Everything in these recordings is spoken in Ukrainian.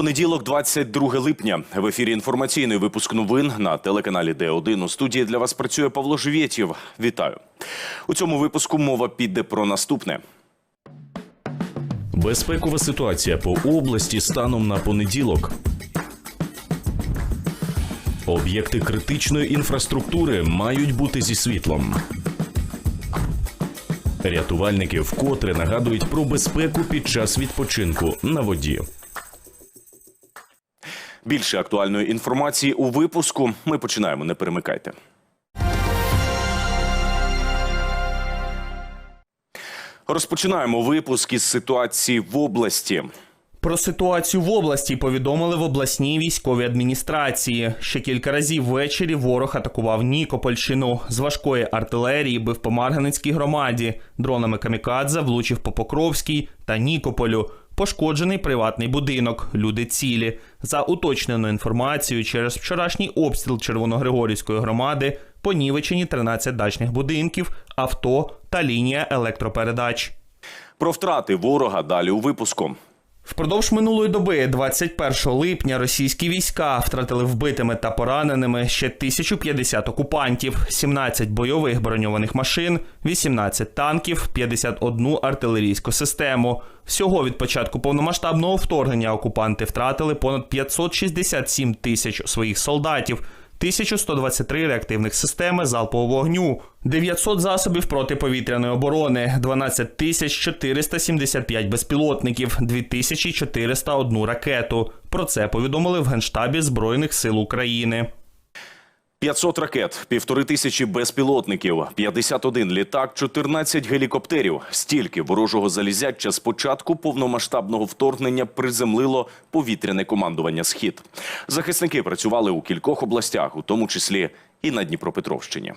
Понеділок, 22 липня. В ефірі інформаційний випуск новин на телеканалі Д1. У студії для вас працює Павло Живєтєв. Вітаю. У цьому випуску мова піде про наступне. Безпекова ситуація по області станом на понеділок. Об'єкти критичної інфраструктури мають бути зі світлом. Рятувальники вкотре нагадують про безпеку під час відпочинку на воді. Більше актуальної інформації у випуску. Ми починаємо. Не перемикайте. Розпочинаємо випуск із ситуації в області. Про ситуацію в області повідомили в обласній військовій адміністрації. Ще кілька разів ввечері ворог атакував Нікопольщину. З важкої артилерії бив по Марганецькій громаді. Дронами камікадзе влучив по Покровській та Нікополю. Пошкоджений приватний будинок. Люди цілі. За уточненою інформацією, через вчорашній обстріл Червоногригорівської громади понівечені 13 дачних будинків, авто та лінія електропередач. Про втрати ворога далі у випуску. Впродовж минулої доби, 21 липня, російські війська втратили вбитими та пораненими ще 1050 окупантів, 17 бойових броньованих машин, 18 танків, 51 артилерійську систему. Всього від початку повномасштабного вторгнення окупанти втратили понад 567 тисяч своїх солдатів. 1123 реактивних системи залпового вогню, 900 засобів протиповітряної оборони, 12 тисяч 475 безпілотників, 2401 ракету. Про це повідомили в Генштабі Збройних сил України. 500 ракет, півтори тисячі безпілотників, 51 літак, 14 гелікоптерів. Стільки ворожого залізяча з початку повномасштабного вторгнення приземлило повітряне командування Схід. Захисники працювали у кількох областях, у тому числі і на Дніпропетровщині.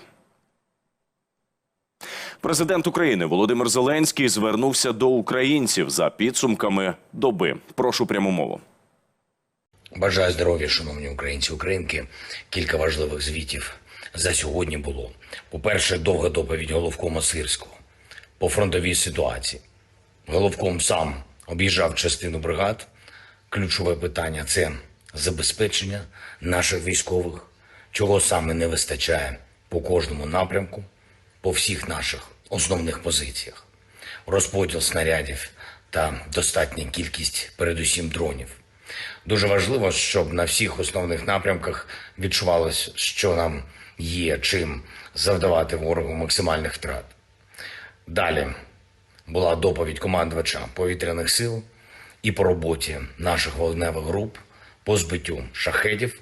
Президент України Володимир Зеленський звернувся до українців за підсумками доби. Прошу пряму мову. Бажаю здоров'я, шановні українці, українки. Кілька важливих звітів за сьогодні було. По-перше, довга доповідь головкома Сирського по фронтовій ситуації. Головком сам об'їжджав частину бригад. Ключове питання це забезпечення наших військових, чого саме не вистачає по кожному напрямку, по всіх наших основних позиціях. Розподіл снарядів та достатня кількість, передусім, дронів. Дуже важливо, щоб на всіх основних напрямках відчувалось, що нам є чим завдавати ворогу максимальних втрат. Далі була доповідь командувача повітряних сил і по роботі наших вогневих груп по збиттю шахедів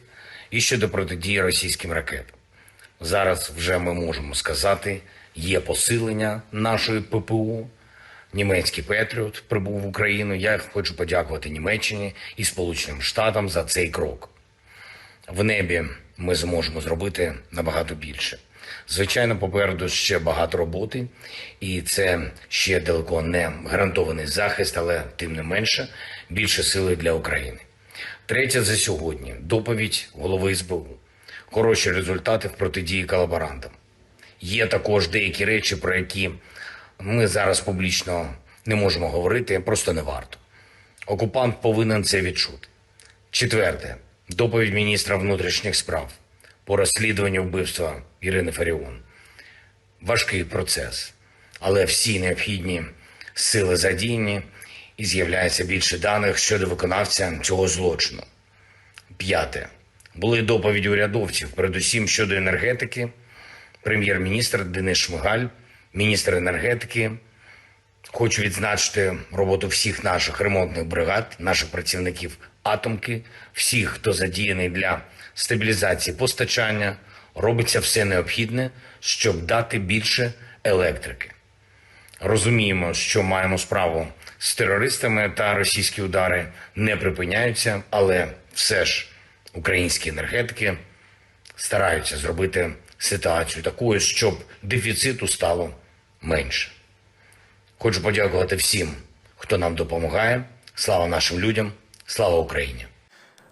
і щодо протидії російським ракетам. Зараз вже ми можемо сказати, є посилення нашої ППУ. Німецький Петріот прибув в Україну. Я хочу подякувати Німеччині і Сполученим Штатам за цей крок. В небі ми зможемо зробити набагато більше. Звичайно, попереду ще багато роботи, і це ще далеко не гарантований захист, але тим не менше більше сили для України. Третє за сьогодні доповідь голови СБУ. Хороші результати в протидії колаборантам. Є також деякі речі, про які ми зараз публічно не можемо говорити, просто не варто. Окупант повинен це відчути. Четверте, доповідь міністра внутрішніх справ по розслідуванню вбивства Ірини Фаріон. Важкий процес, але всі необхідні сили задіяні і з'являється більше даних щодо виконавця цього злочину. П'яте. Були доповіді урядовців, передусім щодо енергетики. Прем'єр-міністр Денис Шмигаль, міністр енергетики. Хочу відзначити роботу всіх наших ремонтних бригад, наших працівників атомки, всіх, хто задіяний для стабілізації постачання. Робиться все необхідне, щоб дати більше електрики. Розуміємо, що маємо справу з терористами та російські удари не припиняються, але все ж українські енергетики стараються зробити ситуацію такою, щоб дефіциту стало менше. Хочу подякувати всім, хто нам допомагає. Слава нашим людям, слава Україні!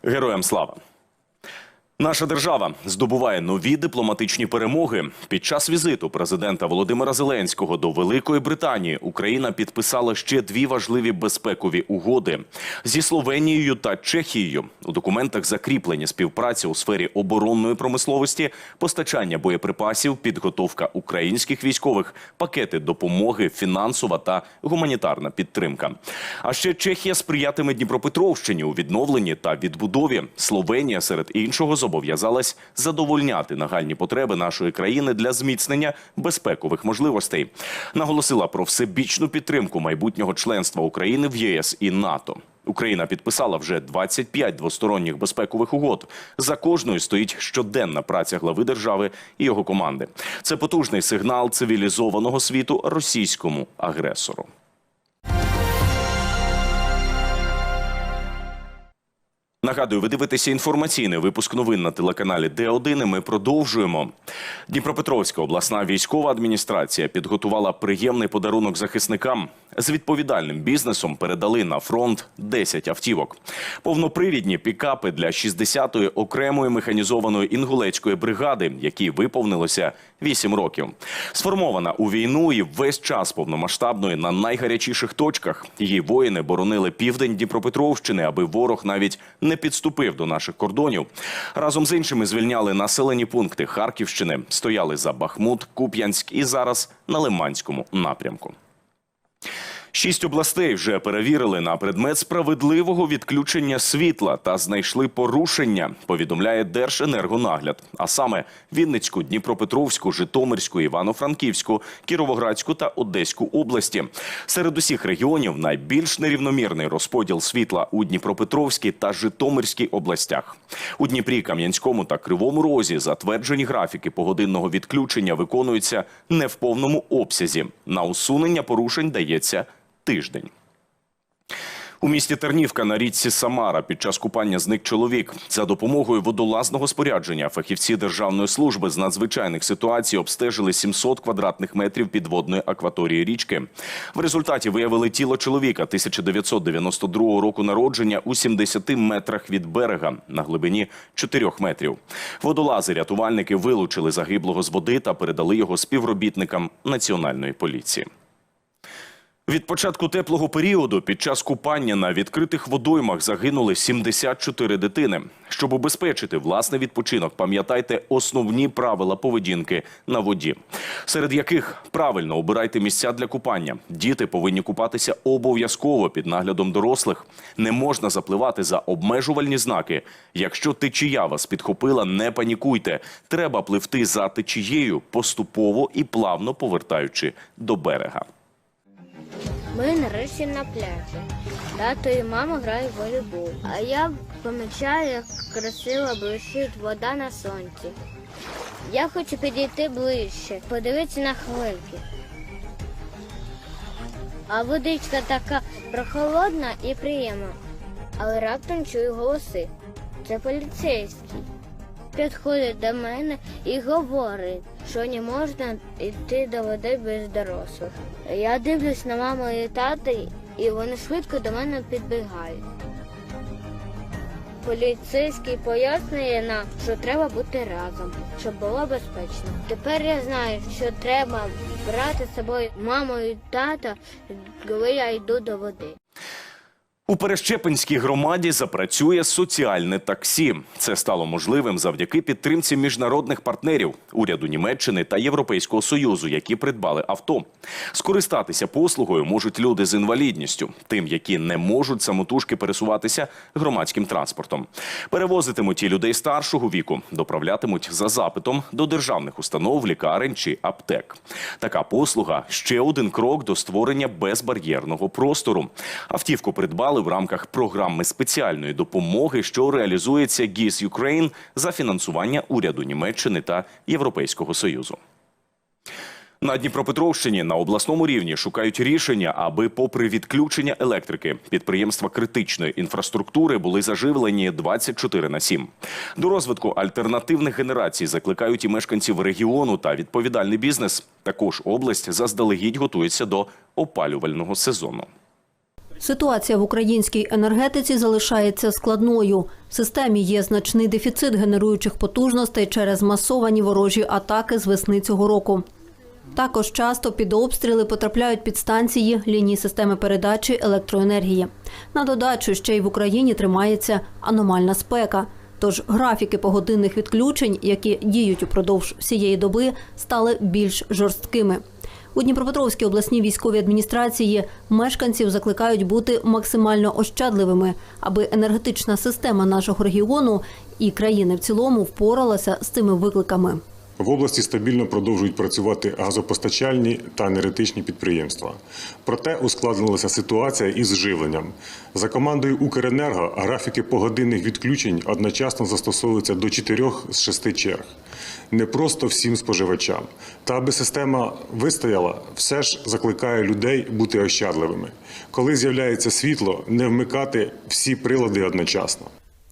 Героям слава! Наша держава здобуває нові дипломатичні перемоги. Під час візиту президента Володимира Зеленського до Великої Британії Україна підписала ще дві важливі безпекові угоди зі Словенією та Чехією. У документах закріплені співпраця у сфері оборонної промисловості, постачання боєприпасів, підготовка українських військових, пакети допомоги, фінансова та гуманітарна підтримка. А ще Чехія сприятиме Дніпропетровщині у відновленні та відбудові. Словенія серед іншого зобов'язалась задовольняти нагальні потреби нашої країни для зміцнення безпекових можливостей. Наголосила про всебічну підтримку майбутнього членства України в ЄС і НАТО. Україна підписала вже 25 двосторонніх безпекових угод. За кожною стоїть щоденна праця глави держави і його команди. Це потужний сигнал цивілізованого світу російському агресору. Нагадую, ви дивитеся інформаційний випуск новин на телеканалі Д1. і Ми продовжуємо. Дніпропетровська обласна військова адміністрація підготувала приємний подарунок захисникам. З відповідальним бізнесом передали на фронт 10 автівок. Повнопривідні пікапи для 60-ї окремої механізованої інгулецької бригади, якій виповнилося 8 років. Сформована у війну і весь час повномасштабної на найгарячіших точках. Її воїни боронили південь Дніпропетровщини, аби ворог навіть не підступив до наших кордонів. Разом з іншими звільняли населені пункти Харківщини, стояли за Бахмут, Куп'янськ і зараз на Лиманському напрямку. Шість областей вже перевірили на предмет справедливого відключення світла та знайшли порушення. Повідомляє Держенергонагляд. А саме Вінницьку, Дніпропетровську, Житомирську, Івано-Франківську, Кіровоградську та Одеську області. Серед усіх регіонів найбільш нерівномірний розподіл світла у Дніпропетровській та Житомирській областях. У Дніпрі, Кам'янському та Кривому Розі затверджені графіки погодинного відключення виконуються не в повному обсязі. На усунення порушень дається тиждень. У місті Тернівка на річці Самара під час купання зник чоловік. За допомогою водолазного спорядження фахівці Державної служби з надзвичайних ситуацій обстежили 700 квадратних метрів підводної акваторії річки. В результаті виявили тіло чоловіка 1992 року народження у 70 метрах від берега на глибині 4 метрів. Водолази рятувальники вилучили загиблого з води та передали його співробітникам національної поліції. Від початку теплого періоду під час купання на відкритих водоймах загинули 74 дитини. Щоб убезпечити власний відпочинок, пам'ятайте основні правила поведінки на воді, серед яких правильно обирайте місця для купання. Діти повинні купатися обов'язково під наглядом дорослих. Не можна запливати за обмежувальні знаки. Якщо течія вас підхопила, не панікуйте. Треба пливти за течією поступово і плавно повертаючи до берега. Ми нарешті на пляжі. Тато і мама грають в волейбол. А я помічаю, як красиво блищить вода на сонці. Я хочу підійти ближче, подивитися на хвильки. А водичка така прохолодна і приємна. Але раптом чую голоси. Це поліцейський. Підходить до мене і говорить, що не можна йти до води без дорослих. Я дивлюсь на маму і тата, і вони швидко до мене підбігають. Поліцейський пояснює нам, що треба бути разом, щоб було безпечно. Тепер я знаю, що треба брати з собою маму і тата, коли я йду до води. У Перещепинській громаді запрацює соціальне таксі. Це стало можливим завдяки підтримці міжнародних партнерів уряду Німеччини та Європейського союзу, які придбали авто. Скористатися послугою можуть люди з інвалідністю, тим, які не можуть самотужки пересуватися громадським транспортом. Перевозитимуть і людей старшого віку, доправлятимуть за запитом до державних установ, лікарень чи аптек. Така послуга ще один крок до створення безбар'єрного простору. Автівку придбали в рамках програми спеціальної допомоги, що реалізується ГІС Юкрейн за фінансування уряду Німеччини та Європейського союзу. На Дніпропетровщині на обласному рівні шукають рішення, аби, попри відключення електрики, підприємства критичної інфраструктури були заживлені 24 на 7. До розвитку альтернативних генерацій закликають і мешканців регіону та відповідальний бізнес. Також область заздалегідь готується до опалювального сезону. Ситуація в українській енергетиці залишається складною. В системі є значний дефіцит генеруючих потужностей через масовані ворожі атаки з весни цього року. Також часто під обстріли потрапляють підстанції лінії системи передачі електроенергії. На додачу ще й в Україні тримається аномальна спека. Тож графіки погодинних відключень, які діють упродовж всієї доби, стали більш жорсткими. У Дніпропетровській обласній військовій адміністрації мешканців закликають бути максимально ощадливими, аби енергетична система нашого регіону і країни в цілому впоралася з цими викликами. В області стабільно продовжують працювати газопостачальні та енергетичні підприємства. Проте ускладнилася ситуація із живленням. За командою Укренерго графіки погодинних відключень одночасно застосовуються до 4 з 6 черг. Не просто всім споживачам. Та аби система вистояла, все ж закликає людей бути ощадливими. Коли з'являється світло, не вмикати всі прилади одночасно.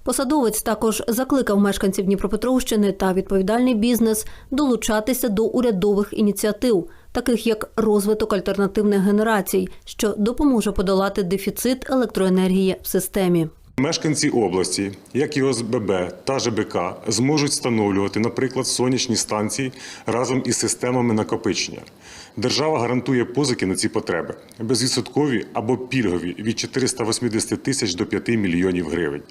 Посадовець також закликав мешканців Дніпропетровщини та відповідальний бізнес долучатися до урядових ініціатив, таких як розвиток альтернативних генерацій, що допоможе подолати дефіцит електроенергії в системі. Мешканці області, як і ОСББ та ЖБК, зможуть встановлювати, наприклад, сонячні станції разом із системами накопичення. Держава гарантує позики на ці потреби безвідсоткові або пільгові від 480 тисяч до 5 мільйонів гривень.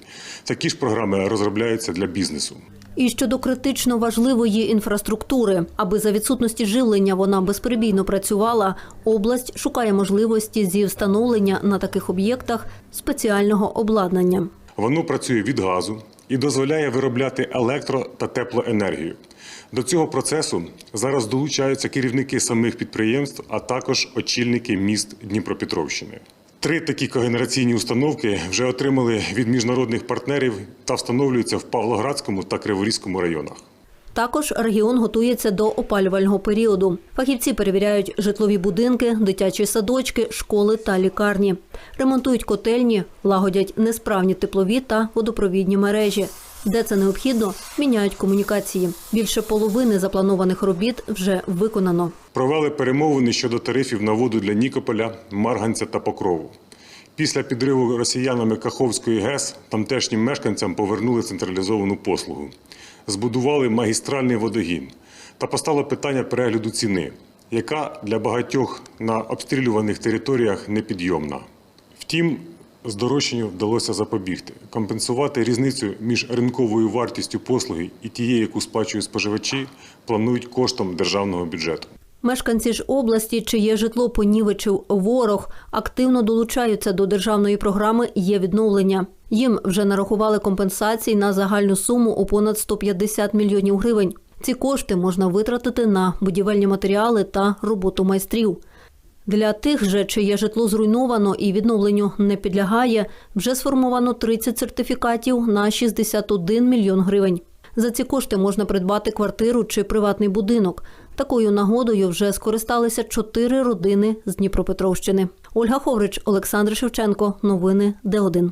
Такі ж програми розробляються для бізнесу. І щодо критично важливої інфраструктури, аби за відсутності живлення вона безперебійно працювала, область шукає можливості зі встановлення на таких об'єктах спеціального обладнання. Воно працює від газу і дозволяє виробляти електро та теплоенергію. До цього процесу зараз долучаються керівники самих підприємств, а також очільники міст Дніпропетровщини. Три такі когенераційні установки вже отримали від міжнародних партнерів та встановлюються в Павлоградському та Криворізькому районах. Також регіон готується до опалювального періоду. Фахівці перевіряють житлові будинки, дитячі садочки, школи та лікарні. Ремонтують котельні, лагодять несправні теплові та водопровідні мережі. Де це необхідно, міняють комунікації. Більше половини запланованих робіт вже виконано. Провели перемовини щодо тарифів на воду для Нікополя, Марганця та Покрову. Після підриву росіянами Каховської ГЕС тамтешнім мешканцям повернули централізовану послугу. Збудували магістральний водогін та постало питання перегляду ціни, яка для багатьох на обстрілюваних територіях непідйомна. Втім, здорожчанню вдалося запобігти, компенсувати різницю між ринковою вартістю послуги і тією, яку сплачують споживачі, планують коштом державного бюджету. Мешканці ж області, чиє житло понівечив ворог, активно долучаються до державної програми «Є відновлення». Їм вже нарахували компенсації на загальну суму у понад 150 мільйонів гривень. Ці кошти можна витратити на будівельні матеріали та роботу майстрів. Для тих же, чиє житло зруйновано і відновленню не підлягає, вже сформовано 30 сертифікатів на 61 мільйон гривень. За ці кошти можна придбати квартиру чи приватний будинок. Такою нагодою вже скористалися чотири родини з Дніпропетровщини. Ольга Ховрич, Олександр Шевченко. Новини Д1.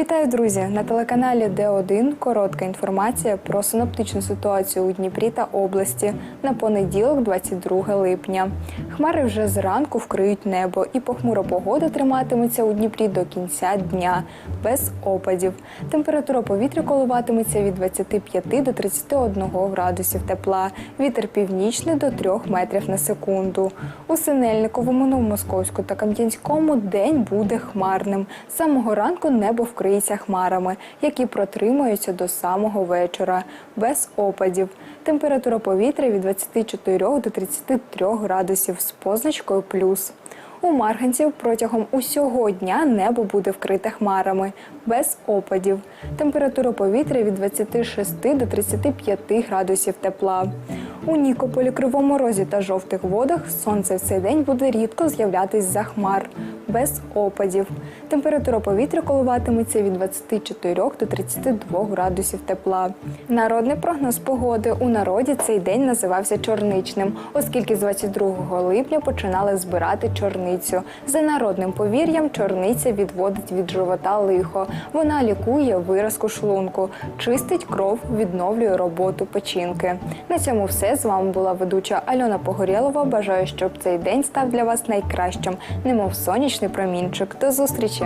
Вітаю, друзі! На телеканалі Д1 коротка інформація про синоптичну ситуацію у Дніпрі та області на понеділок, 22 липня. Хмари вже зранку вкриють небо, і похмура погода триматиметься у Дніпрі до кінця дня без опадів. Температура повітря коливатиметься від 25 до 31 градусів тепла. Вітер північний до 3 метрів на секунду. У Синельниковому, Новомосковську та Кам'янському день буде хмарним. З самого ранку небо вкриється хмарами, які протримаються до самого вечора, без опадів. Температура повітря від 24 до 33 градусів з позначкою плюс. У Марганців протягом усього дня небо буде вкрите хмарами, без опадів. Температура повітря від 26 до 35 градусів тепла. У Нікополі, Кривому Розі та жовтих водах сонце в цей день буде рідко з'являтись за хмар, без опадів. Температура повітря коливатиметься від 24 до 32 градусів тепла. Народний прогноз погоди у народі цей день називався чорничним, оскільки з 22 липня починали збирати чорницю. За народним повір'ям, чорниця відводить від живота лихо. Вона лікує виразку шлунку, чистить кров, відновлює роботу печінки. На цьому з вами була ведуча Альона Погорєлова. Бажаю, щоб цей день став для вас найкращим, немов сонячний промінчик. До зустрічі!